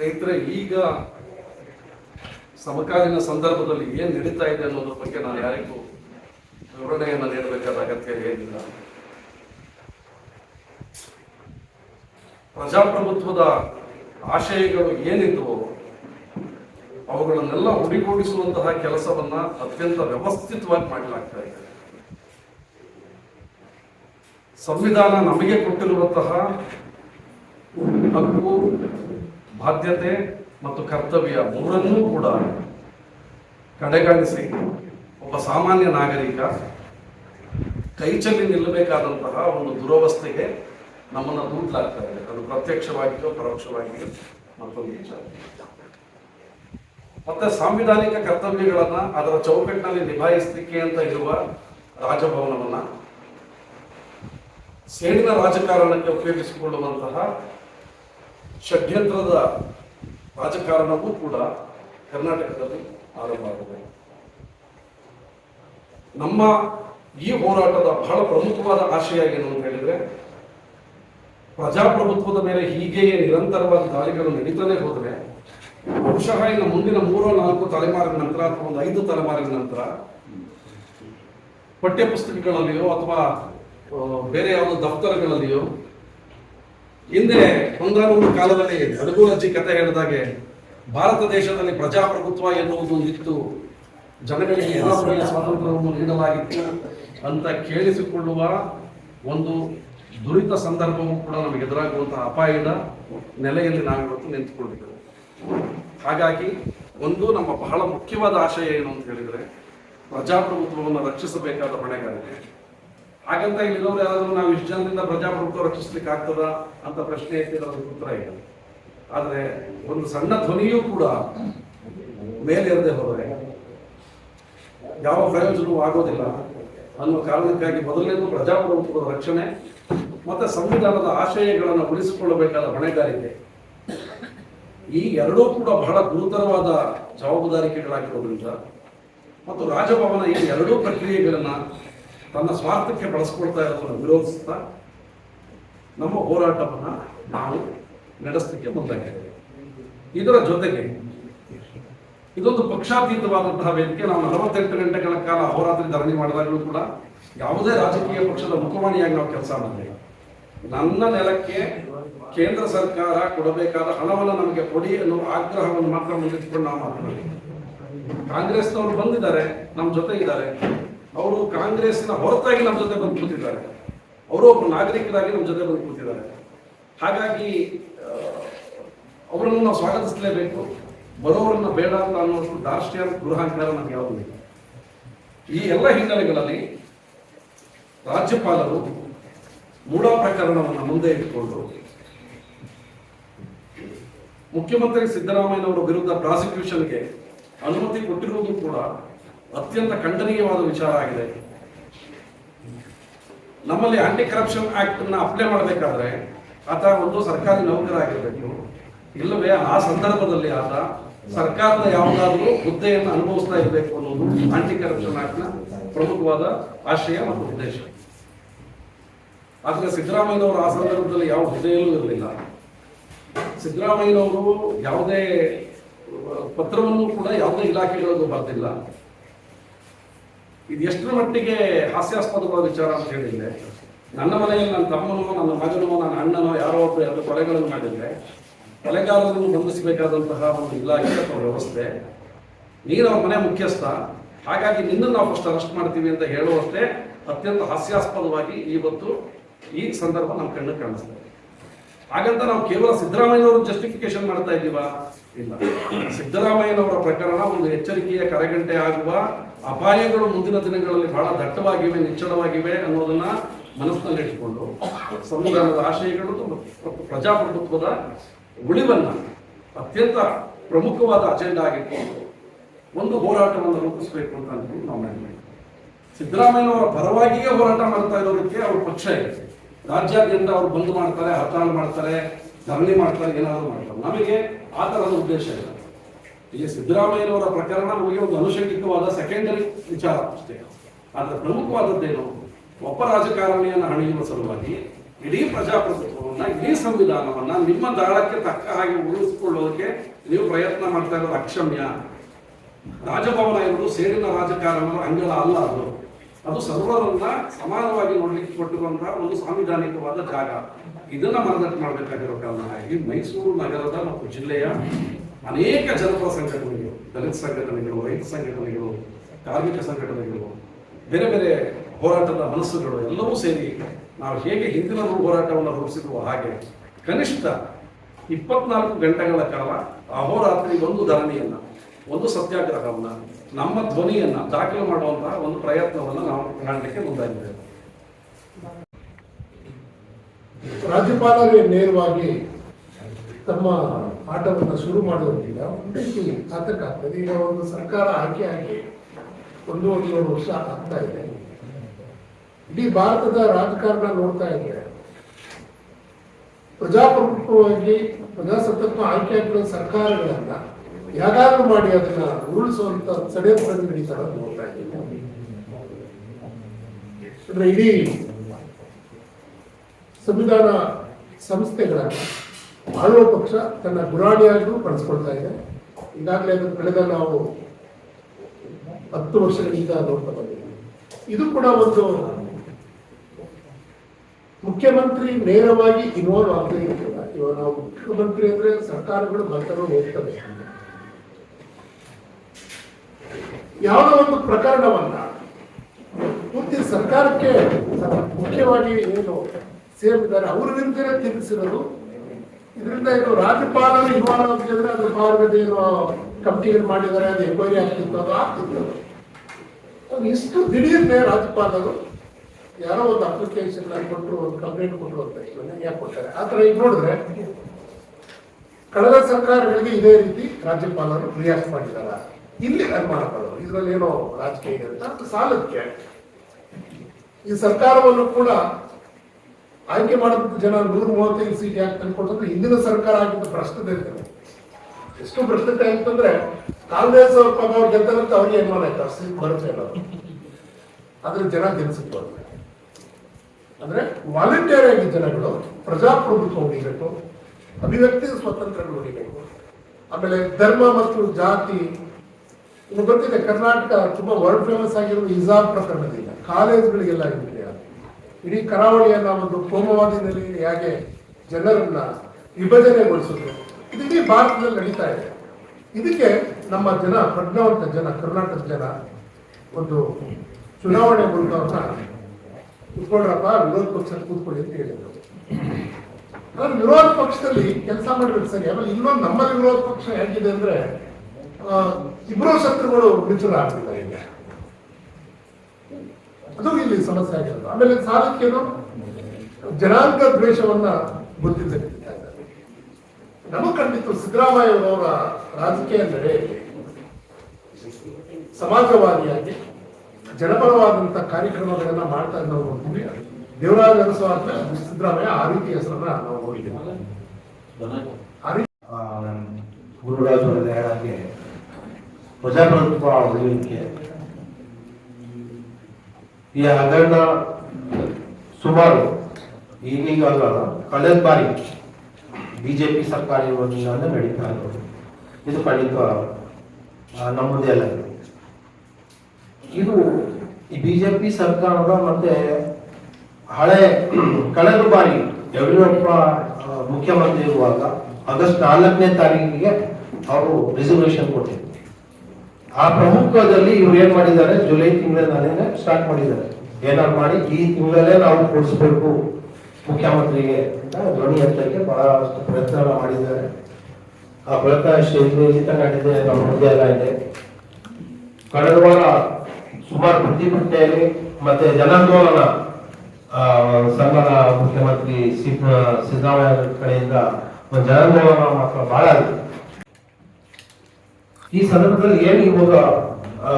ಸ್ನೇಹಿತರೆ, ಈಗ ಸಮಕಾಲೀನ ಸಂದರ್ಭದಲ್ಲಿ ಏನು ನಡೀತಾ ಇದೆ ಅನ್ನೋದ್ರ ಬಗ್ಗೆ ನಾನು ಯಾರಿಗೂ ವಿವರಣೆಯನ್ನು ನೀಡಬೇಕಾದ ಅಗತ್ಯ ಏನಿಲ್ಲ. ಪ್ರಜಾಪ್ರಭುತ್ವದ ಆಶಯಗಳು ಏನಿದ್ವು, ಅವುಗಳನ್ನೆಲ್ಲ ಹುಡಿಗೂಡಿಸುವಂತಹ ಕೆಲಸವನ್ನ ಅತ್ಯಂತ ವ್ಯವಸ್ಥಿತವಾಗಿ ಮಾಡಲಾಗ್ತಾ ಇದೆ. ಸಂವಿಧಾನ ನಮಗೆ ಕೊಟ್ಟಿರುವಂತಹ ಹಕ್ಕು ಬಾಧ್ಯತೆ ಮತ್ತು ಕರ್ತವ್ಯ ಮೂರನ್ನೂ ಕೂಡ ಕಡೆಗಣಿಸಿ ಒಬ್ಬ ಸಾಮಾನ್ಯ ನಾಗರಿಕ ಕೈಚಲ್ಲಿ ನಿಲ್ಲಬೇಕಾದಂತಹ ಒಂದು ದುರವಸ್ಥೆಗೆ ನಮ್ಮನ್ನು ದೂಡ್ಲಾಗ್ತಾ ಇದೆ ಅದು ಪ್ರತ್ಯಕ್ಷವಾಗಿಯೋ ಪರೋಕ್ಷವಾಗಿಯೋ ಮತ್ತೊಂದು ವಿಚಾರ. ಮತ್ತೆ ಸಾಂವಿಧಾನಿಕ ಕರ್ತವ್ಯಗಳನ್ನ ಅದರ ಚೌಕಟ್ಟಿನಲ್ಲಿ ನಿಭಾಯಿಸಲಿಕ್ಕೆ ಅಂತ ಇರುವ ರಾಜಭವನವನ್ನ ಸೇಡಿನ ರಾಜಕಾರಣಕ್ಕೆ ಉಪಯೋಗಿಸಿಕೊಳ್ಳುವಂತಹ ಷಡ್ಯಂತ್ರದ ರಾಜಕಾರಣವೂ ಕೂಡ ಕರ್ನಾಟಕದಲ್ಲಿ ಆರಂಭ ಆಗಿದೆ. ನಮ್ಮ ಈ ಹೋರಾಟದ ಬಹಳ ಪ್ರಮುಖವಾದ ಆಶಯ ಏನು ಅಂತ ಹೇಳಿದ್ರೆ, ಪ್ರಜಾಪ್ರಭುತ್ವದ ಮೇಲೆ ಹೀಗೆಯೇ ನಿರಂತರವಾದ ದಾಳಿಗಳು ನಡೀತಾನೆ ಹೋದರೆ, ಬಹುಶಃ ಇನ್ನು ಮುಂದಿನ ಮೂರೋ ನಾಲ್ಕು ತಲೆಮಾರಿನ ನಂತರ ಅಥವಾ ಒಂದು ಐದು ತಲೆಮಾರಿನ ನಂತರ ಪಠ್ಯಪುಸ್ತಕಗಳಲ್ಲಿಯೋ ಅಥವಾ ಬೇರೆ ಯಾವುದೋ ದಫ್ತರಗಳಲ್ಲಿಯೋ ಹಿಂದೆ ಒಂದಾನೊಂದು ಕಾಲದಲ್ಲಿ ಅಡಗುಲಜ್ಜಿ ಕತೆ ಹೇಳಿದಾಗೆ ಭಾರತ ದೇಶದಲ್ಲಿ ಪ್ರಜಾಪ್ರಭುತ್ವ ಎನ್ನುವುದು ಇತ್ತು. ಜನಗಳಿಗೆ ಎಲ್ಲ ಸ್ವಾತಂತ್ರ್ಯವನ್ನು ನೀಡಲಾಗಿತ್ತು ಅಂತ ಕೇಳಿಸಿಕೊಳ್ಳುವ ಒಂದು ದುರಿತ ಸಂದರ್ಭವೂ ಕೂಡ ನಮಗೆ ಎದುರಾಗುವಂತಹ ಅಪಾಯದ ನೆಲೆಯಲ್ಲಿ ನಾವಿವತ್ತು ನಿಂತುಕೊಂಡಿದ್ದೇವೆ. ಹಾಗಾಗಿ ಒಂದು ನಮ್ಮ ಬಹಳ ಮುಖ್ಯವಾದ ಆಶಯ ಏನು ಅಂತ ಹೇಳಿದ್ರೆ ಪ್ರಜಾಪ್ರಭುತ್ವವನ್ನು ರಕ್ಷಿಸಬೇಕಾದ ಹೊಣೆಗಾರಿಕೆ. ಹಾಗಂತ ಇಲ್ಲಿರೋರು ಯಾರಾದರೂ ನಾವು ಇಷ್ಟು ಜನರಿಂದ ಪ್ರಜಾಪ್ರಭುತ್ವ ರಕ್ಷಿಸ್ಲಿಕ್ಕೆ ಆಗ್ತದ ಅಂತ ಪ್ರಶ್ನೆ ಎತ್ತಿರೋದಕ್ಕೆ ಉತ್ತರ ಇಲ್ಲ. ಆದರೆ ಒಂದು ಸಣ್ಣ ಧ್ವನಿಯೂ ಕೂಡ ಮೇಲೇರದೆ ಹೋದರೆ ಯಾವ ಪ್ರಯೋಜನವೂ ಆಗೋದಿಲ್ಲ. ಅನ್ನೋ ಕಾರಣಕ್ಕಾಗಿ ಮೊದಲನೇದು ಪ್ರಜಾಪ್ರಭುತ್ವದ ರಕ್ಷಣೆ ಮತ್ತು ಸಂವಿಧಾನದ ಆಶಯಗಳನ್ನು ಉಳಿಸಿಕೊಳ್ಳಬೇಕಾದ ಹೊಣೆಗಾರಿಕೆ. ಈ ಎರಡೂ ಕೂಡ ಬಹಳ ಗುರುತರವಾದ ಜವಾಬ್ದಾರಿಕೆಗಳಾಗಿರೋದ್ರಿಂದ ಮತ್ತು ರಾಜಭವನ ಈ ಎರಡೂ ಪ್ರಕ್ರಿಯೆಗಳನ್ನ ತನ್ನ ಸ್ವಾರ್ಥಕ್ಕೆ ಬಳಸ್ಕೊಳ್ತಾ ಇರೋದನ್ನು ವಿರೋಧಿಸ್ತಾ ನಮ್ಮ ಹೋರಾಟವನ್ನು ನಾವು ನಡೆಸಲಿಕ್ಕೆ ಮುಂದಾಗಿದ್ದೇವೆ ಇದರ ಜೊತೆಗೆ ಇದೊಂದು ಪಕ್ಷಾತೀತವಾದಂತಹ ವೇದಿಕೆ. ನಾವು ನಲವತ್ತೆಂಟು ಗಂಟೆಗಳ ಕಾಲ ಅಹೋರಾತ್ರಿ ಧರಣಿ ಮಾಡಿದಾಗಲೂ ಕೂಡ ಯಾವುದೇ ರಾಜಕೀಯ ಪಕ್ಷದ ಮುಖವಾಣಿಯಾಗಿ ನಾವು ಕೆಲಸ ಮಾಡಿಲ್ಲ. ನನ್ನ ನೆಲಕ್ಕೆ ಕೇಂದ್ರ ಸರ್ಕಾರ ಕೊಡಬೇಕಾದ ಹಣವನ್ನು ನಮಗೆ ಕೊಡಿ ಅನ್ನುವ ಆಗ್ರಹವನ್ನು ಮಾತ್ರ ಮುಂದಿಟ್ಟುಕೊಂಡು ನಾವು ಕಾಂಗ್ರೆಸ್ನವರು ಬಂದಿದ್ದಾರೆ ನಮ್ಮ ಜೊತೆ ಇದ್ದಾರೆ ಅವರು ಕಾಂಗ್ರೆಸ್ನ ಹೊರತಾಗಿ ನಮ್ಮ ಜೊತೆ ಬಂದು ಕೂತಿದ್ದಾರೆ. ಅವರು ಒಬ್ಬ ನಾಗರಿಕರಾಗಿ ನಮ್ಮ ಜೊತೆ ಬಂದು ಕೂತಿದ್ದಾರೆ. ಹಾಗಾಗಿ ಅವರನ್ನು ನಾವು ಸ್ವಾಗತಿಸಲೇಬೇಕು. ಬರೋವರನ್ನ ಬೇಡ ಅಂತ ಅನ್ನೋಷ್ಟು ದಾರ್ಷ್ಟ್ಯ ಗೃಹಾಂಕಾರ ನಮ್ಗೆ ಯಾವುದೂ ಇಲ್ಲ. ಈ ಎಲ್ಲ ಹಿನ್ನೆಲೆಗಳಲ್ಲಿ ರಾಜ್ಯಪಾಲರು ಮೂಢ ಪ್ರಕರಣವನ್ನು ಮುಂದೆ ಇಟ್ಟುಕೊಂಡು, ಮುಖ್ಯಮಂತ್ರಿ ಸಿದ್ದರಾಮಯ್ಯನವರ ವಿರುದ್ಧ ಪ್ರಾಸಿಕ್ಯೂಷನ್ಗೆ ಅನುಮತಿ ಕೊಟ್ಟಿರುವುದು ಕೂಡ ಅತ್ಯಂತ ಖಂಡನೀಯವಾದ ವಿಚಾರ ಆಗಿದೆ. ನಮ್ಮಲ್ಲಿ ಆಂಟಿ ಕರಪ್ಷನ್ ಆಕ್ಟ್ ಅನ್ನ ಅಪ್ಲೈ ಮಾಡಬೇಕಾದ್ರೆ ಆತ ಒಂದು ಸರ್ಕಾರಿ ನೌಕರ ಆಗಿರಬೇಕು ಇಲ್ಲವೇ ಆ ಸಂದರ್ಭದಲ್ಲಿ ಆತ ಸರ್ಕಾರದ ಯಾವುದಾದ್ರೂ ಹುದ್ದೆಯನ್ನು ಅನುಭವಿಸ್ತಾ ಇರಬೇಕು ಅನ್ನೋದು ಆಂಟಿ ಕರಪ್ಷನ್ನ ಪ್ರಮುಖವಾದ ಆಶಯ ಮತ್ತು ಉದ್ದೇಶ. ಆದರೆ ಸಿದ್ದರಾಮಯ್ಯನವರು ಆ ಸಂದರ್ಭದಲ್ಲಿ ಯಾವ ಹುದ್ದೆಯಲ್ಲೂ ಇರಲಿಲ್ಲ. ಸಿದ್ದರಾಮಯ್ಯನವರು ಯಾವುದೇ, ಪತ್ರವನ್ನು ಕೂಡ ಯಾವುದೇ ಇಲಾಖೆಗಳಿಗೂ ಬರ್ತಿಲ್ಲ ಇದು ಎಷ್ಟರ ಮಟ್ಟಿಗೆ ಹಾಸ್ಯಾಸ್ಪದವಾದ ವಿಚಾರ ಅಂತ ಹೇಳಿದ್ರೆ, ನನ್ನ ಮನೆಯಲ್ಲಿ ನನ್ನ ತಮ್ಮನೋ, ನನ್ನ ಮಗನೋ, ನನ್ನ ಅಣ್ಣನೋ, ಯಾರೋ ಒಬ್ಬರು ಎರಡು ಕೊಲೆಗಳನ್ನು ಮಾಡಿದ್ರೆ, ಕೊಲೆಗಾರರನ್ನು ಬಂಧಿಸಬೇಕಾದಂತಹ ಒಂದು ಇಲಾಖೆ ಅಥವಾ ವ್ಯವಸ್ಥೆ, ನೀನು ಅವ್ರ ಮನೆ ಮುಖ್ಯಸ್ಥ, ಹಾಗಾಗಿ ನಿನ್ನನ್ನು ನಾವು ಫಸ್ಟ್ ಅರೆಸ್ಟ್ ಮಾಡ್ತೀವಿ ಅಂತ ಹೇಳುವಷ್ಟೇ ಅತ್ಯಂತ ಹಾಸ್ಯಾಸ್ಪದವಾಗಿ ಇವತ್ತು ಈ ಸಂದರ್ಭ ನಮ್ಮ ಕಣ್ಣು ಕಾಣಿಸ್ತದೆ ಹಾಗಂತ ನಾವು ಕೇವಲ ಸಿದ್ದರಾಮಯ್ಯವರು ಜಸ್ಟಿಫಿಕೇಶನ್ ಮಾಡ್ತಾ ಇದ್ದೀವಾ? ಇಲ್ಲ ಸಿದ್ದರಾಮಯ್ಯನವರ ಪ್ರಕರಣ ಒಂದು ಎಚ್ಚರಿಕೆಯ ಕರೆಗಂಟೆ ಆಗುವ ಅಪಾಯಗಳು ಮುಂದಿನ ದಿನಗಳಲ್ಲಿ ಬಹಳ ದಟ್ಟವಾಗಿವೆ, ನಿಚ್ಚಳವಾಗಿವೆ ಅನ್ನೋದನ್ನ ಮನಸ್ಸಿನಲ್ಲಿ ಇಟ್ಕೊಂಡು ಸಂವಿಧಾನದ ಆಶಯಗಳು ಪ್ರಜಾಪ್ರಭುತ್ವದ ಉಳಿವನ್ನ ಅತ್ಯಂತ ಪ್ರಮುಖವಾದ ಅಜೆಂಡಾ ಆಗಿಟ್ಕೊಂಡು ಒಂದು ಹೋರಾಟವನ್ನು ರೂಪಿಸಬೇಕು ಅಂತ ಅಂದ್ಕೊಂಡು ನಾವು ಮಾಡಿದ್ವಿ ಸಿದ್ದರಾಮಯ್ಯನವರ ಪರವಾಗಿಯೇ ಹೋರಾಟ ಮಾಡ್ತಾ ಇರೋದಕ್ಕೆ ಅವ್ರ ಪಕ್ಷ ಇದೆ. ರಾಜ್ಯಾದ್ಯಂತ ಅವರು ಬಂದ್ ಮಾಡ್ತಾರೆ ಹರ್ತಾಳ ಮಾಡ್ತಾರೆ, ಧರಣಿ ಮಾಡ್ತಾರೆ, ಏನಾದರೂ ಮಾಡ್ತಾರೆ. ನಮಗೆ ಆ ತರಹದ ಉದ್ದೇಶ ಇಲ್ಲ. ಈಗ ಸಿದ್ದರಾಮಯ್ಯನವರ ಪ್ರಕರಣ ನಮಗೆ ಒಂದು ಅನುಷಂಗಿಕವಾದ ಸೆಕೆಂಡರಿ ವಿಚಾರ ಅಷ್ಟೇ. ಆದರೆ ಪ್ರಮುಖವಾದದ್ದೇನು? ಒಬ್ಬ ರಾಜಕಾರಣಿಯನ್ನು ಹಣಿಯುವ ಸಲುವಾಗಿ ಇಡೀ ಪ್ರಜಾಪ್ರಭುತ್ವವನ್ನ, ಇಡೀ ಸಂವಿಧಾನವನ್ನ ನಿಮ್ಮ ದಾಳಕ್ಕೆ ತಕ್ಕ ಹಾಗೆ ಉಳಿಸಿಕೊಳ್ಳೋದಕ್ಕೆ ನೀವು ಪ್ರಯತ್ನ ಮಾಡ್ತಾ ಇರೋದು ಅಕ್ಷಮ್ಯ. ರಾಜಭವನ ಎಂಬುದು ಸೇಡಿನ ರಾಜಕಾರಣದ ಅಂಗಳ ಅಲ್ಲ ಅದು. ಅದು ಸರ್ವರನ್ನ ಸಮಾನವಾಗಿ ನೋಡ್ಲಿಕ್ಕೆ ಕೊಟ್ಟಿರುವಂತಹ ಒಂದು ಸಾಂವಿಧಾನಿಕವಾದ ಜಾಗ. ಇದನ್ನ ಮನದಟ್ಟು ಮಾಡಬೇಕಾಗಿರೋ ಕಾರಣವಾಗಿ ಮೈಸೂರು ನಗರದ ಮತ್ತು ಜಿಲ್ಲೆಯ ಅನೇಕ ಜನಪರ ಸಂಘಟನೆಗಳು, ದಲಿತ ಸಂಘಟನೆಗಳು, ರೈತ ಸಂಘಟನೆಗಳು, ಕಾರ್ಮಿಕ ಸಂಘಟನೆಗಳು, ಬೇರೆ ಬೇರೆ ಹೋರಾಟದ ಮನಸ್ಸುಗಳು ಎಲ್ಲವೂ ಸೇರಿ ನಾವು ಹೇಗೆ ಹಿಂದಿನ ಹೋರಾಟವನ್ನು ರೂಪಿಸಿರುವ ಹಾಗೆ ಕನಿಷ್ಠ ಇಪ್ಪತ್ನಾಲ್ಕು ಗಂಟೆಗಳ ಕಾಲ ಅಹೋರಾತ್ರಿ ಒಂದು ಧರಣಿಯನ್ನ ಒಂದು ಸತ್ಯಾಗ್ರಹವನ್ನ, ನಮ್ಮ ಧ್ವನಿಯನ್ನ ದಾಖಲು ಮಾಡುವಂತಹ ಒಂದು ಪ್ರಯತ್ನವನ್ನು ನಾವು ಕಾಣಲಿಕ್ಕೆ ಮುಂದಾಗಿದ್ದೇವೆ. ರಾಜ್ಯಪಾಲರೇ ನೇರವಾಗಿ ತಮ್ಮ ಆಟವನ್ನು ಶುರು ಮಾಡೋದ್ರಿಂದ ಒಂದು ಆತಂಕ ಆಗ್ತದೆ. ಈಗ ಒಂದು ಸರ್ಕಾರ ಆಯ್ಕೆ ಆಗಿ ಒಂದು ಒಂದೂವರೆ ವರ್ಷ ಆಗ್ತಾ ಇದೆ. ಇಡೀ ಭಾರತದ ರಾಜಕಾರಣ ನೋಡ್ತಾ ಇದ್ರೆ ಪ್ರಜಾಪ್ರಭುತ್ವವಾಗಿ ಪ್ರಜಾಸತ್ತತ್ವ ಆಯ್ಕೆ ಆಗಿರೋ ಸರ್ಕಾರಗಳನ್ನ ಯಾಗಾದ್ರೂ ಮಾಡಿ ಅದನ್ನ ಉರುಳಿಸುವಂತ ಸಡೆ ನಡೀತಾ ನಡೀತಾರ ನೋಡ್ತಾ ಇದ್ದೀನಿ. ಇಡೀ ಸಂವಿಧಾನ ಸಂಸ್ಥೆಗಳ ಆಳುವ ಪಕ್ಷ ತನ್ನ ಗುರಾಣಿಯಾಗೂ ಬಳಸ್ಕೊಳ್ತಾ ಇದೆ. ಈಗಾಗಲೇ ಅದನ್ನು ಕಳೆದ ನಾವು ಹತ್ತು ವರ್ಷಗಳಿಂದ ನೋಡ್ತಾ ಬಂದಿದ್ದೀವಿ. ಇದು ಕೂಡ ಒಂದು ಮುಖ್ಯಮಂತ್ರಿ ನೇರವಾಗಿ ಇನ್ವಾಲ್ವ್ ಆಗದೇ ಇರಲಿಲ್ಲ. ಇವಾಗ ನಾವು ಮುಖ್ಯಮಂತ್ರಿ ಅಂದ್ರೆ ಸರ್ಕಾರಗಳು ಮಾತ್ರ ಹೋಗ್ತವೆ. ಯಾವುದೋ ಒಂದು ಪ್ರಕರಣವನ್ನ ಮುಂದಿನ ಸರ್ಕಾರಕ್ಕೆ ಮುಖ್ಯವಾಗಿ ಏನು ಸೇರಿದ್ದಾರೆ ಅವ್ರ ವಿರುದ್ಧನೇ ಇದರಿಂದ ಏನು ರಾಜ್ಯಪಾಲರು ಇನ್ವಾಲ್ವ್ ಹೇಳಿದ್ರೆ ಅದ್ರ ಭಾರತದ ಏನು ಕಮಿಟಿಗಳು ಮಾಡಿದ್ದಾರೆ, ಅದು ಎಂಕ್ವೈರಿ ಆಗ್ತಿತ್ತು, ಅದು ಆಗ್ತಿತ್ತು. ಇಷ್ಟು ದಿಢೀರ್ನೆ ರಾಜ್ಯಪಾಲರು ಯಾರೋ ಒಂದು ಅಪ್ಲಿಕೇಶನ್ ಕೊಟ್ಟರು ಒಂದು ಕಂಪ್ಲೇಂಟ್ ಕೊಟ್ಟರು ಅಂತ ಯಾಕೆ ಕೊಡ್ತಾರೆ? ಆ ಥರ ಈಗ ನೋಡಿದ್ರೆ ಕಳೆದ ಸರ್ಕಾರಗಳಿಗೆ ಇದೇ ರೀತಿ ರಾಜ್ಯಪಾಲರು ರಿಯಾಕ್ಟ್ ಮಾಡಿದಾರ ಇಲ್ಲಿ ಅನುಮಾನ ಇದರಲ್ಲಿ ಏನೋ ರಾಜಕೀಯ ಇದೆ ಅಂತ ಸಾಲಕ್ಕೆ. ಈ ಸರ್ಕಾರವನ್ನು ಕೂಡ ಆಯ್ಕೆ ಮಾಡಿದ ಜನ ನೂರ ಮೂವತ್ತೈದು ಸೀಟ್ ಯಾಕೆ ತಂದ್ಕೊಟ್ಟಂದ್ರೆ ಹಿಂದಿನ ಸರ್ಕಾರ ಆಗಿದ್ದ ಭ್ರಷ್ಟತೆ ಎಷ್ಟು ಭ್ರಷ್ಟತೆ ಅಂತಂದ್ರೆ ಕಾಂಗ್ರೆಸ್ ಅವ್ರ ಗೆದ್ದಂತ ಅವ್ರು ಗೆದ್ದರಂತ ಅವ್ರಿಗೆ ಅನುಮಾನ ಆಯ್ತು ಅಷ್ಟು ಸೀಟ್ ಬರುತ್ತೆ ಅನ್ನೋದು. ಆದ್ರೆ ಜನ ಗೆಲ್ಸಿತ್ತು ಅಂದ್ರೆ ವಾಲಂಟಿಯರ್ ಆಗಿ ಜನಗಳು, ಪ್ರಜಾಪ್ರಭುತ್ವ ಉಳಿಬೇಕು ಅಭಿವ್ಯಕ್ತಿ ಸ್ವಾತಂತ್ರ್ಯಗಳು ಉಳಿಬೇಕು ಆಮೇಲೆ ಧರ್ಮ ಮತ್ತು ಜಾತಿ ನಿಮ್ಗೆ ಗೊತ್ತಿದೆ, ಕರ್ನಾಟಕ ತುಂಬಾ ವರ್ಲ್ಡ್ ಫೇಮಸ್ ಆಗಿರುವ ಇಜಾಬ್ ಪ್ರಕರಣದಿಂದ. ಕಾಲೇಜ್ಗಳಿಗೆಲ್ಲ ಇದೆ ಇಡೀ ಕರಾವಳಿಯನ್ನ ಒಂದು ಕೋಮವಾದಿನಲ್ಲಿ ಹೇಗೆ ಜನರನ್ನ ವಿಭಜನೆಗೊಳಿಸಿದ್ರು ಇದು ಇಡೀ ಭಾರತದಲ್ಲಿ ನಡೀತಾ ಇದೆ. ಇದಕ್ಕೆ ನಮ್ಮ ಜನ ಪ್ರಜ್ಞಾವಂತ ಜನ, ಕರ್ನಾಟಕದ ಜನ ಒಂದು ಚುನಾವಣೆ ಮೂಲಕ ಅವ್ರನ್ನ ಕೂತ್ಕೊಳ್ರಪ್ಪ ವಿರೋಧ ಪಕ್ಷ ಕೂತ್ಕೊಳ್ಳಿ ಅಂತ ಹೇಳಿದ್ರು. ವಿರೋಧ ಪಕ್ಷದಲ್ಲಿ ಕೆಲಸ ಮಾಡಿದ್ರೆ ಸರಿ, ಆಮೇಲೆ ಇನ್ನೊಂದು ನಮ್ಮಲ್ಲಿ ವಿರೋಧ ಪಕ್ಷ ಹೇಗಿದೆ ಅಂದ್ರೆ ಆ, ಇಬ್ರು ಶತ್ರುಗಳು ಮಿತ್ರ ಆಗ್ತಿದ್ದಾರೆ ಈಗ. ಅದು ಇಲ್ಲಿ ಸಮಸ್ಯೆ ಆಗಿರೋದು. ಆಮೇಲೆ ಸಾಲಕ್ಕೇನು ಜನಾಂಗ ದ್ವೇಷವನ್ನ ಗೊತ್ತಿದ್ದ ನಮಗೆ ಖಂಡಿತ ಸಿದ್ದರಾಮಯ್ಯ ಅವರ ರಾಜಕೀಯ ನಡೆಯಲ್ಲಿ ಸಮಾಜವಾದಿಯಾಗಿ ಜನಪರವಾದಂತ ಕಾರ್ಯಕ್ರಮಗಳನ್ನ ಮಾಡ್ತಾ ಇದ್ದ ನಾವು ನೋಡ್ತೀವಿ ದೇವರಾಜ ಅರಸು ಆದ್ಮೇಲೆ ಸಿದ್ದರಾಮಯ್ಯ ಆ ರೀತಿ ಹೆಸರನ್ನ ನಾವು ನೋಡಿದ್ದೀವಿ. ಆ ರೀತಿ ಗುರುರಾಜ್ ಪ್ರಜಾಪ್ರಭುತ್ವ ಉಳಿಲಿಕ್ಕೆ ಈ ಹಗರಣ ಸುಮಾರು ಈಗೀಗ ಅಲ್ಲ, ಕಳೆದ ಬಾರಿ ಬಿಜೆಪಿ ಸರ್ಕಾರ ಇರೋದ್ರಿಂದ ನಡೀತಾ ಇರೋದು. ಇದು ಖಂಡಿತ ನಮ್ಮದೇ ಅಲ್ಲ. ಇದು. ಈ ಬಿಜೆಪಿ ಸರ್ಕಾರದ ಮತ್ತೆ ಹಳೆ, ಕಳೆದ ಬಾರಿ ಯಡಿಯೂರಪ್ಪ ಮುಖ್ಯಮಂತ್ರಿ ಇರುವಾಗ ಆಗಸ್ಟ್ ನಾಲ್ಕನೇ ತಾರೀಕಿಗೆ ಅವರು ರಿಸರ್ವೇಶನ್ ಕೊಟ್ಟಿದ್ರು. ಆ ಪ್ರಮುಖದಲ್ಲಿ ಇವ್ರು ಏನ್ ಮಾಡಿದ್ದಾರೆ? ಜುಲೈ ತಿಂಗಳಿಂದಲೇ ಸ್ಟಾರ್ಟ್ ಮಾಡಿದ್ದಾರೆ. ಏನಾರು ಮಾಡಿ, ಈ ತಿಂಗಳಲ್ಲೇ ನಾವು ಕೊಡಿಸ್ಬೇಕು ಮುಖ್ಯಮಂತ್ರಿಗೆ ಅಂತ ಧ್ವನಿ ಎತ್ತಕ್ಕೆ ಬಹಳಷ್ಟು ಪ್ರಯತ್ನ ಮಾಡಿದ್ದಾರೆ. ಆ ಪ್ರಯತ್ನ ಎಷ್ಟು ತಗೊಂಡಿದೆ ನಮ್ಮ ಮುಂದೆ ಎಲ್ಲ ಇದೆ. ಕಳೆದ ವಾರ ಸುಮಾರು ಪ್ರತಿಭಟನೆಯಲ್ಲಿ ಮತ್ತೆ ಜನಾಂದೋಲನ ಸಂಘದ ಮುಖ್ಯಮಂತ್ರಿ ಸಿದ್ದ- ಸಿದ್ದರಾಮಯ್ಯ ಕಡೆಯಿಂದ ಒಂದು ಜನಾಂದೋಲನ ಮಾತ್ರ ಬಹಳ ಆಗಿದೆ. ಈ ಸಂದರ್ಭದಲ್ಲಿ ಏನು ಇವಾಗ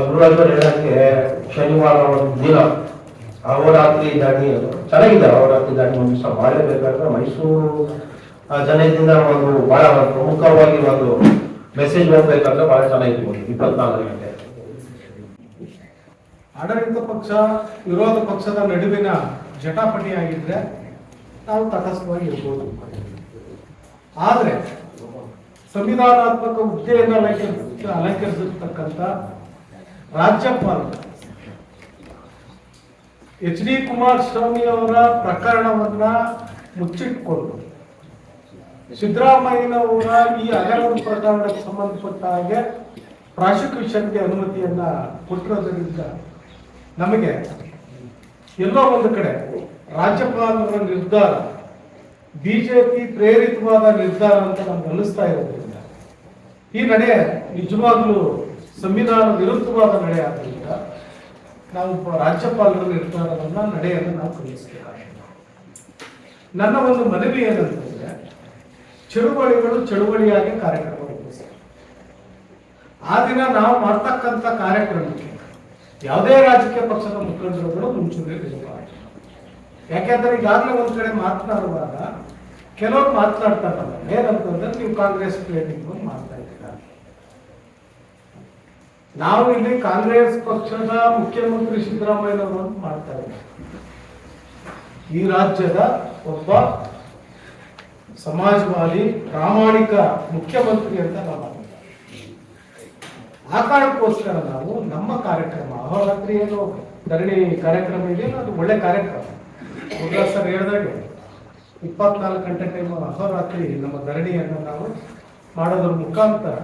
ಗುರುರಾಜರು ಗುರುರಾಜ್ ಹೇಳಕ್ಕೆ ಶನಿವಾರ ಒಂದು ದಿನ, ಅಹೋರಾತ್ರಿ ದಾಟಿ, ಚೆನ್ನಾಗಿದೆ ಅಹೋರಾತ್ರಿ ದಾಟಿ ಒಂದು ದಿವಸ ಮಾಡಲೇಬೇಕಾದ್ರೆ ಮೈಸೂರು ಜನದಿಂದ ಒಂದು ಬಹಳ ಪ್ರಮುಖವಾಗಿ ಒಂದು ಮೆಸೇಜ್ ಹೋಗ್ಬೇಕಂದ್ರೆ ಬಹಳ ಚೆನ್ನಾಗಿತ್ತು ಇಪ್ಪತ್ನಾಲ್ಕು ಗಂಟೆ. ಆಡಳಿತ ಪಕ್ಷ, ವಿರೋಧ ಪಕ್ಷದ ನಡುವಿನ ಜಟಾಪಟಿ ಆಗಿದ್ರೆ ನಾವು ತಟಸ್ಥವಾಗಿ ಇರ್ಬೋದು. ಆದರೆ ಸಂವಿಧಾನಾತ್ಮಕ ಹುದ್ದೆಯನ್ನು ಅಲಂಕರಿಸಿರ್ತಕ್ಕಂಥ ರಾಜ್ಯಪಾಲ ಎಚ್ ಡಿ ಕುಮಾರಸ್ವಾಮಿ ಅವರ ಪ್ರಕರಣವನ್ನ ಮುಚ್ಚಿಟ್ಕೊಂಡು ಸಿದ್ದರಾಮಯ್ಯನವರ ಈ ಹಗರಣ ಪ್ರಕರಣಕ್ಕೆ ಸಂಬಂಧಪಟ್ಟ ಹಾಗೆ ಪ್ರಾಸಿಕ್ಯೂಷನ್ಗೆ ಅನುಮತಿಯನ್ನ ಕೊಟ್ಟಿರೋದ್ರಿಂದ ನಮಗೆ ಎಲ್ಲೋ ಒಂದು ಕಡೆ ರಾಜ್ಯಪಾಲರ ನಿರ್ಧಾರ, ಬಿಜೆಪಿ ಪ್ರೇರಿತವಾದ ನಿರ್ಧಾರ ಅಂತ ನಮ್ಗೆ ಅನಿಸ್ತಾ ಇರೋದ್ರಿಂದ ಈ ನಡೆ ನಿಜವಾಗ್ಲೂ ಸಂವಿಧಾನ ವಿರುದ್ಧವಾದ ನಡೆ ಆದ್ದರಿಂದ ನಾವು ರಾಜ್ಯಪಾಲರ ನಿರ್ಧಾರವನ್ನ ನಡೆಯನ್ನು ನಾವು ಕಲಿಸ್ತೇವೆ ನನ್ನ ಒಂದು ಮನವಿ ಏನಂತಂದ್ರೆ, ಚಳುವಳಿಗಳು ಚಳುವಳಿಯಾಗಿ ಕಾರ್ಯಕ್ರಮ ಆ ದಿನ ನಾವು ಮಾಡ್ತಕ್ಕಂಥ ಕಾರ್ಯಕ್ರಮಕ್ಕೆ ಯಾವುದೇ ರಾಜಕೀಯ ಪಕ್ಷದ ಮುಖಂಡರುಗಳು ಮುಂಚೂಣಿ ಯಾಕೆಂದ್ರೆ ಈಗಾಗಲೇ ಒಂದ್ ಕಡೆ ಮಾತನಾಡುವಾಗ ಕೆಲವರು ಮಾತನಾಡ್ತಾರಲ್ಲ, ಏನಂತಂದ್ರೆ ನೀವು ಕಾಂಗ್ರೆಸ್ ಪ್ಲೇಟಿಂಗ್ ಇದ್ದೀರಾ ನಾವು ಇಲ್ಲಿ ಕಾಂಗ್ರೆಸ್ ಪಕ್ಷದ ಮುಖ್ಯಮಂತ್ರಿ ಸಿದ್ದರಾಮಯ್ಯ ಅವರನ್ನು ಮಾಡ್ತಾ ಇದ್ದೀವಿ ಈ ರಾಜ್ಯದ ಒಬ್ಬ ಸಮಾಜವಾದಿ, ಪ್ರಾಮಾಣಿಕ ಮುಖ್ಯಮಂತ್ರಿ ಅಂತ ನಾವು. ಆ ಕಾರಣಕ್ಕೋಸ್ಕರ ನಾವು ನಮ್ಮ ಕಾರ್ಯಕ್ರಮ, ಅಹೋರಾತ್ರಿ ಏನು ಧರಣಿ ಕಾರ್ಯಕ್ರಮ ಇದೆಯಲ್ಲ ಅದು ಒಳ್ಳೆ ಕಾರ್ಯಕ್ರಮ ಮುರುಘಾ ಸರ್ ಹೇಳಿದಾಗೆ ಇಪ್ಪತ್ನಾಲ್ಕು ಗಂಟೆ ಟೈಮ್ ಅಹೋರಾತ್ರಿ ನಮ್ಮ ಧರಣಿಯನ್ನು ನಾವು ಮಾಡೋದ್ರ ಮುಖಾಂತರ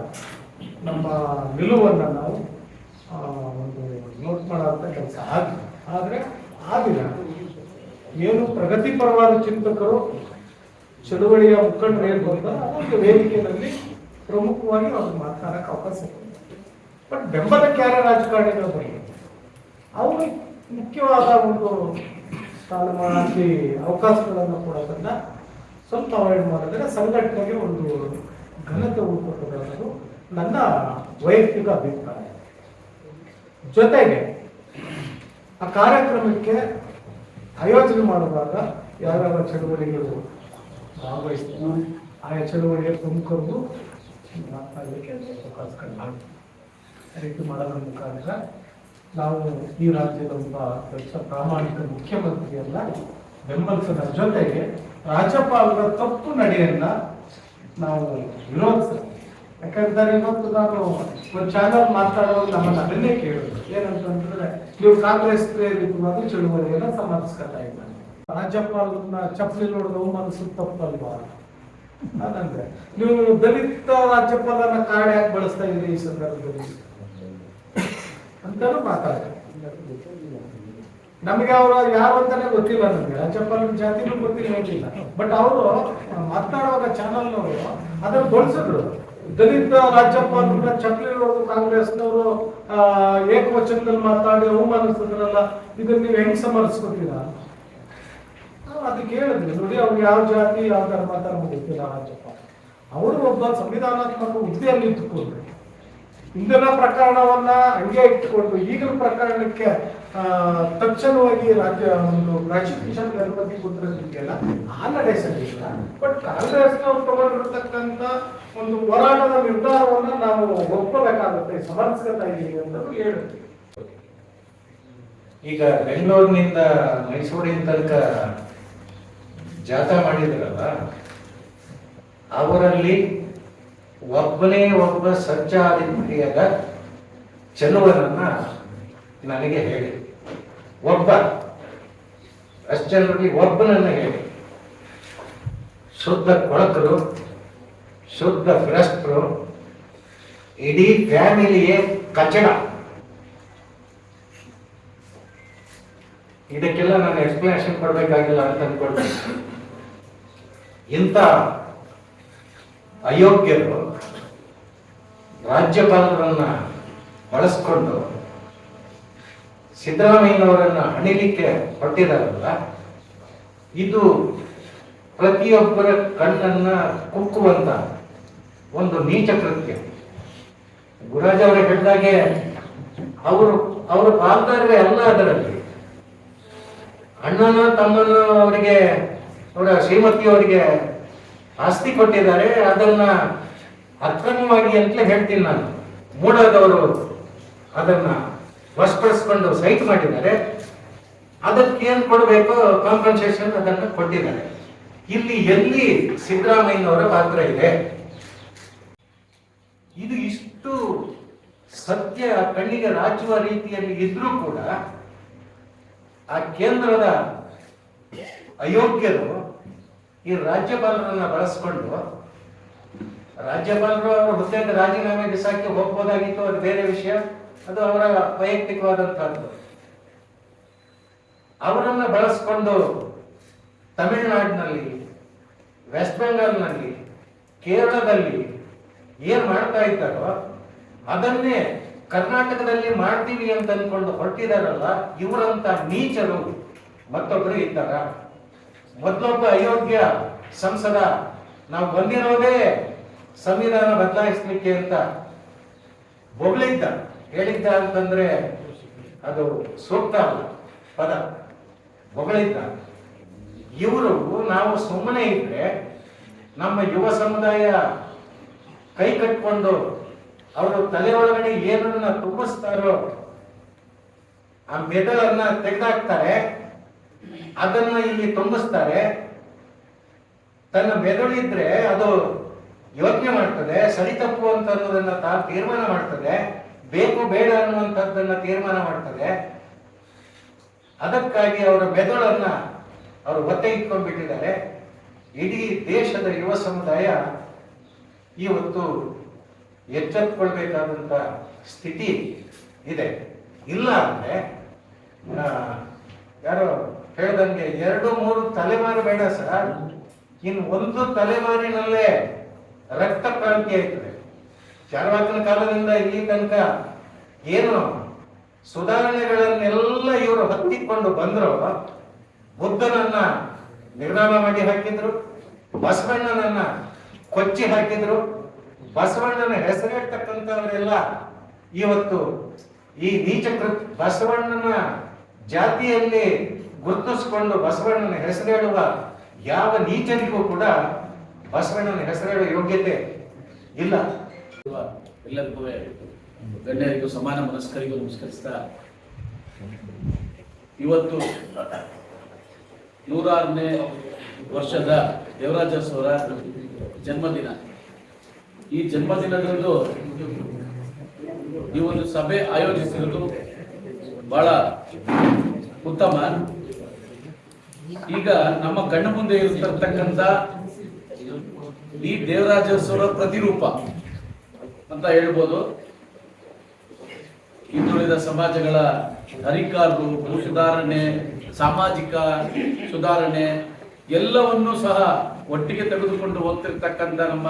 ನಮ್ಮ ನಿಲುವನ್ನು ನಾವು ಒಂದು ನೋಟ್ ಮಾಡೋಂಥ ಕೆಲಸ ಆಗಿದೆ. ಆದರೆ ಆ ದಿನ ಏನು ಪ್ರಗತಿಪರವಾದ ಚಿಂತಕರು ಚಳುವಳಿಯ ಬರ್ತಾರೆ ಆ ಒಂದು ವೇದಿಕೆಯಲ್ಲಿ ಪ್ರಮುಖವಾಗಿ ಅವ್ರು ಮಾತನಾಡೋಕ್ಕೆ ಅವಕಾಶ ಬಟ್ ಬೆಂಬಲಕ್ಕೆ ಯಾರ ರಾಜಕಾರಣಿಗಳು ಬರಲಿ ಅವರು ಮುಖ್ಯವಾದ ಒಂದು ಸ್ಥಾನಮಾನಕ್ಕೆ ಅವಕಾಶಗಳನ್ನು ಕೊಡೋದನ್ನ ಸ್ವಲ್ಪ ಅವಾಯ್ಡ್ ಮಾಡಿದ್ರೆ ಸಂಘಟನೆಗೆ ಒಂದು ಘನತೆ ಅನ್ನೋದು ನನ್ನ ವೈಯಕ್ತಿಕ ಅಭಿಪ್ರಾಯ. ಜೊತೆಗೆ, ಆ ಕಾರ್ಯಕ್ರಮಕ್ಕೆ ಆಯೋಜನೆ ಮಾಡುವಾಗ ಯಾವ್ಯಾವ ಚಳುವಳಿಗಳು ಭಾಗವಹಿಸ್ತಾರೆ ಆಯಾ ಚಳುವಳಿಯ ಪ್ರಮುಖರು ಮಾತಾಡಲಿಕ್ಕೆ ಅವಕಾಶ ರೀತಿ ಮಾಡೋದ್ರ ಮುಖಾಂತರ ನಾವು ಈ ರಾಜ್ಯದ ಒಬ್ಬ ದೊಡ್ಡ ಪ್ರಾಮಾಣಿಕ ಮುಖ್ಯಮಂತ್ರಿಯನ್ನ ಬೆಂಬಲಿಸೋದ್ರ ಜೊತೆಗೆ ರಾಜ್ಯಪಾಲರ ತಪ್ಪು ನಡೆಯನ್ನ ನಾವು ವಿರೋಧಿಸ್ತೀವಿ ಯಾಕಂದ್ರೆ ಇವತ್ತು ನಾನು ಒಂದು ಚಾನಲ್ ಮಾತಾಡೋ ನಮ್ಮನ್ನ ಅದನ್ನೇ ಕೇಳಿದ್ರು. ಏನಂತಂದ್ರೆ ನೀವು ಕಾಂಗ್ರೆಸ್ ಪ್ರೇರಿತವಾದ ಚಳುವಳಿಯನ್ನ ಸಮರ್ಥಿಸ್ಕೊತಾ ಇದ್ದಾರೆ. ರಾಜ್ಯಪಾಲರನ್ನ ಚಪ್ಪಲಿ ನೋಡಿದ ಮನಸ್ಸು ತಪ್ಪಲ್ವಾ? ಅದಂದ್ರೆ, ನೀವು ದಲಿತ ರಾಜ್ಯಪಾಲನ ಕಾರ್ಡ್ ಯಾಕೆ ಬಳಸ್ತಾ ಇದ್ದೀರಿ ಈ ಸಂದರ್ಭದಲ್ಲಿ? ಅಂತಾನು ಮಾತಾಡ್ತಾರೆ. ನಮಗೆ ಅವರ ಯಾರು ಅಂತಾನೆ ಗೊತ್ತಿಲ್ಲ ನಮಗೆ. ರಾಜ್ಯಪಾಲ ಜಾತಿನೂ ಗೊತ್ತಿಲ್ಲ ಬಟ್ ಅವರು ಮಾತನಾಡುವಾಗ ಚಾನಲ್ನವರು ಅದನ್ನು ಬಳಸಿದ್ರು. ದಲಿತ ರಾಜ್ಯಪಾಲರನ್ನ ಚಪ್ಪಲಿ ಹೊಡೆದು ಕಾಂಗ್ರೆಸ್ನವರು ಏಕವಚನದಲ್ಲಿ ಮಾತಾಡಿ ಅವಮಾನಿಸಿದ್ರಲ್ಲ, ಇದನ್ನ ನೀವು ಹೆಂಗ್ ಸಮರ್ಸ್ಕೊತೀರಾ ಅದಕ್ಕೆ ಹೇಳಿದ್ವಿ, ನೋಡಿ ಅವ್ರು ಯಾವ ಜಾತಿ, ಯಾವ ಧರ್ಮ ಧರ್ಮ ಗೊತ್ತಿಲ್ಲ ರಾಜ್ಯಪಾಲ. ಅವರು ಒಬ್ಬ ಸಂವಿಧಾನಾತ್ಮಕ ಹುದ್ದೆಯಲ್ಲಿ ಇಟ್ಟುಕೊಂಡ್ರು ಹಿಂದಿನ ಪ್ರಕರಣವನ್ನ ಹಂಗೆ ಇಟ್ಟುಕೊಂಡು, ಈಗಿನ ಪ್ರಕರಣಕ್ಕೆ ತಕ್ಷಣವಾಗಿ ರಾಜ್ಯ, ಒಂದು ಪ್ರಾಸಿಕ್ಯೂಷನ್ ಅನುಮತಿ ಕೊಟ್ಟಿರೋದಕ್ಕೆಲ್ಲ ಆ ನಡೆಸಲಿಲ್ಲ. ಬಟ್ ಕಾಂಗ್ರೆಸ್ನವ್ರು ತಗೊಂಡಿರ್ತಕ್ಕಂಥ ಒಂದು ಹೋರಾಟದ ನಿರ್ಧಾರವನ್ನು ನಾವು ಒಪ್ಪಬೇಕಾಗುತ್ತೆ ಸಮರ್ಥಿಸ್ಕೊತಾ ಇದ್ದೀವಿ ಅಂತ ಹೇಳುತ್ತೆ ಈಗ ಬೆಂಗಳೂರಿನಿಂದ ಮೈಸೂರಿನ ತನಕ ಜಾಥಾ ಮಾಡಿದ್ರಲ್ಲ, ಅವರಲ್ಲಿ ಒಬ್ಬನೇ ಒಬ್ಬ ಸಜ್ಜಾದಿತ್ಯದ ಚೆಲುವನನ್ನ ನನಗೆ ಹೇಳಿ. ಒಬ್ಬ ಅಷ್ಟೆಲ್ಲರಿಗೆ ಒಬ್ಬನನ್ನ ಹೇಳಿ. ಶುದ್ಧ ಕೊಳಕರು ಶುದ್ಧ ಭ್ರಷ್ಟರು ಇಡೀ ಫ್ಯಾಮಿಲಿಯೇ ಕಚಡ. ಇದಕ್ಕೆಲ್ಲ ನಾನು ಎಕ್ಸ್ಪ್ಲನೇಷನ್ ಕೊಡಬೇಕಾಗಿಲ್ಲ ಅಂತ ಅನ್ಕೊಳ್ತೀನಿ. ಇಂಥ ಅಯೋಗ್ಯರು ರಾಜ್ಯಪಾಲರನ್ನ ಬಳಸ್ಕೊಂಡು ಸಿದ್ದರಾಮಯ್ಯನವರನ್ನ ಹಣಿಲಿಕ್ಕೆ ಹೊಟ್ಟಿದಾರಲ್ಲ ಇದು ಪ್ರತಿಯೊಬ್ಬರ ಕಣ್ಣನ್ನ ಕುಕ್ಕುವಂತ ಒಂದು ನೀಚ ಕೃತ್ಯ. ಗುರುರಾಜ ಅವರು ಹೇಳಿದಾಗೆ ಅವರು ಅವರು ಪಾಲ್ದಾರರೇ ಎಲ್ಲ ಅದರಲ್ಲಿ. ಅಣ್ಣನ ತಮ್ಮನ ಅವರಿಗೆ, ಅವರ ಶ್ರೀಮತಿಯವರಿಗೆ ಆಸ್ತಿ ಕೊಟ್ಟಿದ್ದಾರೆ. ಅದನ್ನ ಅಕ್ರಮವಾಗಿ ಅಂತಲೇ ಹೇಳ್ತೀನಿ ನಾನು. ಮೂಡಾದವರು ಅದನ್ನ ವಶಪಡಿಸ್ಕೊಂಡು ಸೈಟ್ ಮಾಡಿದ್ದಾರೆ. ಅದಕ್ಕೆ ಏನು ಕೊಡಬೇಕು? ಕಾಂಪನ್ಸೇಷನ್ ಅದನ್ನು ಕೊಟ್ಟಿದ್ದಾರೆ. ಇಲ್ಲಿ ಎಲ್ಲಿ ಸಿದ್ದರಾಮಯ್ಯನವರ ಪಾತ್ರ ಇದೆ? ಇದು ಇಷ್ಟು ಸತ್ಯ ಕಣ್ಣಿಗೆ ರಾಚುವ ರೀತಿಯಲ್ಲಿ ಇದ್ರೂ ಕೂಡ ಆ ಕೇಂದ್ರದ ಅಯೋಗ್ಯರು ಈ ರಾಜ್ಯಪಾಲರನ್ನ ಬಳಸ್ಕೊಂಡು ರಾಜ್ಯಪಾಲರು ಅವರ ಹುದ್ದೆಗೆ ರಾಜೀನಾಮೆ ಬಿಸಾಕಿ ಹೋಗ್ಬೋದಾಗಿತ್ತು ಅದು ಬೇರೆ ವಿಷಯ. ಅದು ಅವರ ವೈಯಕ್ತಿಕವಾದಂತಹದ್ದು ಅವರನ್ನ ಬಳಸ್ಕೊಂಡು ತಮಿಳುನಾಡಿನಲ್ಲಿ, ವೆಸ್ಟ್ ಬೆಂಗಾಲ್ನಲ್ಲಿ, ಕೇರಳದಲ್ಲಿ ಏನ್ ಮಾಡ್ತಾ ಇದ್ದಾರೋ ಅದನ್ನೇ ಕರ್ನಾಟಕದಲ್ಲಿ ಮಾಡ್ತೀವಿ ಅಂತ ಅನ್ಕೊಂಡು ಹೊರಟಿದಾರಲ್ಲ, ಇವರಂತ ನೀಚರು ಮತ್ತೊಬ್ರು ಇದ್ದಾರ? ಮೊದಲೊಬ್ಬ ಅಯೋಗ್ಯ ಸಂಸದ, ನಾವು ಬಂದಿರೋದೇ ಸಂವಿಧಾನ ಬದಲಾಯಿಸ್ಲಿಕ್ಕೆ ಅಂತ ಬೊಗಳಿದ್ದ ಹೇಳಿದ್ದ ಅಂತಂದ್ರೆ ಅದು ಸೂಕ್ತ ಅಲ್ಲ, ಪದ. ಬೊಗಳಿದ್ದ ಇವರು ನಾವು ಸುಮ್ಮನೆ ಇದ್ರೆ ನಮ್ಮ ಯುವ ಸಮುದಾಯ ಕೈ ಕಟ್ಕೊಂಡು ಅವರು ತಲೆ ಒಳಗಡೆ ಏನನ್ನ ತುಂಬಿಸ್ತಾರೋ ಆ ಮೆದಳನ್ನ ತೆಗೆದಾಕ್ತಾರೆ. ಅದನ್ನ ಇಲ್ಲಿ ತುಂಬಿಸ್ತಾರೆ. ತನ್ನ ಮೆದುಳಿದ್ರೆ ಅದು ಯೋಚನೆ ಮಾಡ್ತದೆ. ಸರಿ ತಪ್ಪು ಅಂತ ಅನ್ನೋದನ್ನ ತಾ ತೀರ್ಮಾನ ಮಾಡ್ತದೆ. ಬೇಕು ಬೇಡ ಅನ್ನುವಂಥದ್ದನ್ನ ತೀರ್ಮಾನ ಮಾಡ್ತದೆ. ಅದಕ್ಕಾಗಿ ಅವರ ಮೆದುಳನ್ನ ಅವರು ಒತ್ತೆ ಇಟ್ಕೊಂಡ್ಬಿಟ್ಟಿದ್ದಾರೆ ಇಡೀ ದೇಶದ ಯುವ ಸಮುದಾಯ ಇವತ್ತು ಎಚ್ಚೆತ್ಕೊಳ್ಬೇಕಾದಂಥ ಸ್ಥಿತಿ ಇದೆ. ಇಲ್ಲ ಅಂದ್ರೆ ಯಾರು ಹೇಳ್ದಂಗೆ ಎರಡು ಮೂರು ತಲೆಮಾರು ಬೇಡ ಸರ್. ಇನ್ನು ಒಂದು ತಲೆಮಾರಿನಲ್ಲೇ ರಕ್ತ ಕ್ರಾಂತಿ ಆಯ್ತದೆ. ಚಾರ್ವಾಕನ ಕಾಲದಿಂದ ಇಲ್ಲಿ ತನಕ ಏನು ಸುಧಾರಣೆಗಳನ್ನೆಲ್ಲ ಇವರು ಹತ್ತಿಕೊಂಡು ಬಂದ್ರು. ಬುದ್ಧನನ್ನ ನಿರ್ನಾಮ ಮಾಡಿ ಹಾಕಿದ್ರು. ಬಸವಣ್ಣನನ್ನ ಕೊಚ್ಚಿ ಹಾಕಿದ್ರು. ಬಸವಣ್ಣನ ಹೆಸರಿರ್ತಕ್ಕಂಥವರೆಲ್ಲ ಇವತ್ತು ಈ ನೀಚ ಬಸವಣ್ಣನ ಜಾತಿಯಲ್ಲಿ ಗುರುತಿಸಿಕೊಂಡು ಬಸವಣ್ಣನ ಹೆಸರೇಳುವ ಯಾವ ನೀಚನಿಗೂ ಕೂಡ ಬಸವಣ್ಣನ ಹೆಸರೇಳುವ ಯೋಗ್ಯತೆ ಇಲ್ಲ. ಎಲ್ಲರಿಗೂ ಗಣ್ಯರಿಗೂ ಸಮಾನ ಮನಸ್ಕರಿಗೂ ನಮಸ್ಕರಿಸ್ತಾ ಇವತ್ತು ನೂರಾರನೇ ವರ್ಷದ ದೇವರಾಜಸ್ವರ ಜನ್ಮದಿನ. ಈ ಜನ್ಮದಿನದಂದು ಈ ಒಂದು ಸಭೆ ಆಯೋಜಿಸಿರುವುದು ಬಹಳ ಉತ್ತಮ. ಈಗ ನಮ್ಮ ಕಣ್ಣು ಮುಂದೆ ಇರತಕ್ಕಂತ ಈ ದೇವರಾಜೋತ್ಸವ ಪ್ರತಿರೂಪ ಅಂತ ಹೇಳ್ಬೋದು. ಹಿಂದುಳಿದ ಸಮಾಜಗಳ ಹರಿಕಾರರು, ಭೂ ಸುಧಾರಣೆ, ಸಾಮಾಜಿಕ ಸುಧಾರಣೆ ಎಲ್ಲವನ್ನೂ ಸಹ ಒಟ್ಟಿಗೆ ತೆಗೆದುಕೊಂಡು ಹೋಗ್ತಿರ್ತಕ್ಕಂಥ ನಮ್ಮ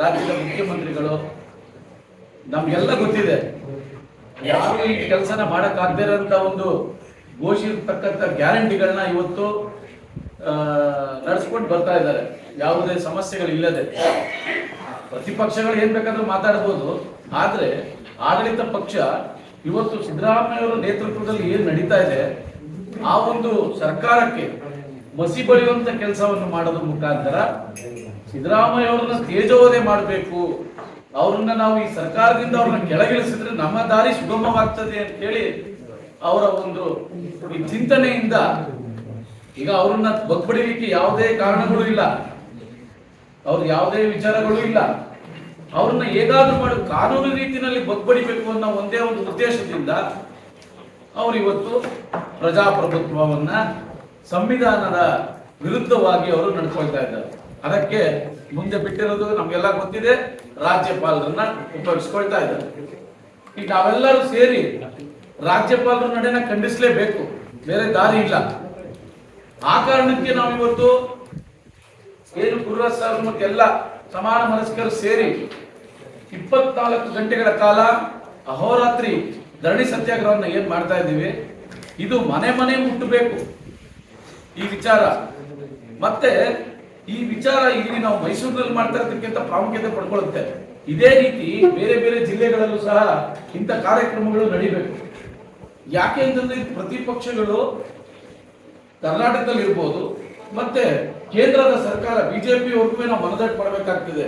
ರಾಜ್ಯದ ಮುಖ್ಯಮಂತ್ರಿಗಳು, ನಮ್ಗೆಲ್ಲ ಗೊತ್ತಿದೆ. ಯಾರು ಈ ಕೆಲಸನ ಮಾಡಕ್ಕಾಗದೇ ಇರೋಂಥ ಒಂದು ಘೋಷಿರ್ತಕ್ಕಂಥ ಗ್ಯಾರಂಟಿಗಳನ್ನ ಇವತ್ತು ನಡೆಸ್ಕೊಂಡು ಬರ್ತಾ ಇದ್ದಾರೆ. ಯಾವುದೇ ಸಮಸ್ಯೆಗಳು ಇಲ್ಲದೆ ಪ್ರತಿಪಕ್ಷಗಳು ಏನ್ ಬೇಕಾದ್ರೂ ಮಾತಾಡ್ಬೋದು. ಆದ್ರೆ ಆಡಳಿತ ಪಕ್ಷ ಇವತ್ತು ಸಿದ್ದರಾಮಯ್ಯ ಅವರ ನೇತೃತ್ವದಲ್ಲಿ ಏನ್ ನಡೀತಾ ಇದೆ, ಆ ಒಂದು ಸರ್ಕಾರಕ್ಕೆ ಮಸಿ ಬಳಿಯುವಂತ ಕೆಲಸವನ್ನು ಮಾಡೋದ್ರ ಮುಖಾಂತರ ಸಿದ್ದರಾಮಯ್ಯ ಅವ್ರನ್ನ ತೇಜೋವಧೆ ಮಾಡಬೇಕು. ಅವ್ರನ್ನ ನಾವು ಈ ಸರ್ಕಾರದಿಂದ ಅವ್ರನ್ನ ಕೆಳಗಿಳಿಸಿದ್ರೆ ನಮ್ಮ ದಾರಿ ಸುಗಮವಾಗ್ತದೆ ಅಂತ ಹೇಳಿ ಅವರ ಒಂದು ಈ ಚಿಂತನೆಯಿಂದ ಈಗ ಅವ್ರನ್ನ ಬಗ್ಬಡಿಲಿಕ್ಕೆ ಯಾವುದೇ ಕಾರಣಗಳು ಇಲ್ಲ. ಅವ್ರ ಯಾವುದೇ ವಿಚಾರಗಳು ಇಲ್ಲ. ಅವ್ರನ್ನ ಹೇಗಾದ್ರೂ ಮಾಡಿ ಕಾನೂನು ರೀತಿಯಲ್ಲಿ ಬಗ್ಬಡಿಬೇಕು ಅನ್ನೋ ಒಂದೇ ಒಂದು ಉದ್ದೇಶದಿಂದ ಅವರು ಇವತ್ತು ಪ್ರಜಾಪ್ರಭುತ್ವವನ್ನ ಸಂವಿಧಾನದ ವಿರುದ್ಧವಾಗಿ ಅವರು ನಡ್ಕೊಳ್ತಾ ಇದ್ದಾರೆ. ಅದಕ್ಕೆ ಮುಂದೆ ಬಿಟ್ಟಿರೋದು ನಮ್ಗೆಲ್ಲ ಗೊತ್ತಿದೆ, ರಾಜ್ಯಪಾಲರನ್ನ ಉಪಯೋಗಿಸ್ಕೊಳ್ತಾ ಇದ್ದಾರೆ. ಈಗ ನಾವೆಲ್ಲರೂ ಸೇರಿ ರಾಜ್ಯಪಾಲರ ನಡೆನ ಖಂಡಿಸಲೇಬೇಕು, ಬೇರೆ ದಾರಿ ಇಲ್ಲ. ಆ ಕಾರಣಕ್ಕೆ ನಾವು ಇವತ್ತು ಏನು ಗುರುರಾಜ್ ಮತ್ತು ಎಲ್ಲ ಸಮಾನ ಮನಸ್ಕರು ಸೇರಿ ಇಪ್ಪತ್ನಾಲ್ಕು ಗಂಟೆಗಳ ಕಾಲ ಅಹೋರಾತ್ರಿ ಧರಣಿ ಸತ್ಯಾಗ್ರಹವನ್ನು ಏನ್ ಮಾಡ್ತಾ ಇದ್ದೀವಿ? ಇದು ಮನೆ ಮನೆ ಮುಟ್ಟಬೇಕು. ಈ ವಿಚಾರ. ಮತ್ತೆ ಈ ವಿಚಾರ ಇಲ್ಲಿ ನಾವು ಮೈಸೂರಿನಲ್ಲಿ ಮಾಡ್ತಾ ಇರೋದಕ್ಕಿಂತ ಪ್ರಾಮುಖ್ಯತೆ ಪಡ್ಕೊಳ್ಳುತ್ತೆ. ಇದೇ ರೀತಿ ಬೇರೆ ಬೇರೆ ಜಿಲ್ಲೆಗಳಲ್ಲೂ ಸಹ ಇಂಥ ಕಾರ್ಯಕ್ರಮಗಳು ನಡಿಬೇಕು. ಯಾಕೆ ಅಂತಂದ್ರೆ ಪ್ರತಿಪಕ್ಷಗಳು ಕರ್ನಾಟಕದಲ್ಲಿ ಇರ್ಬೋದು ಮತ್ತೆ ಕೇಂದ್ರದ ಸರ್ಕಾರ ಬಿಜೆಪಿ ಅವ್ರಿಗೂ ನಾವು ಮನದಟ್ಟು ಪಡಬೇಕಾಗ್ತದೆ.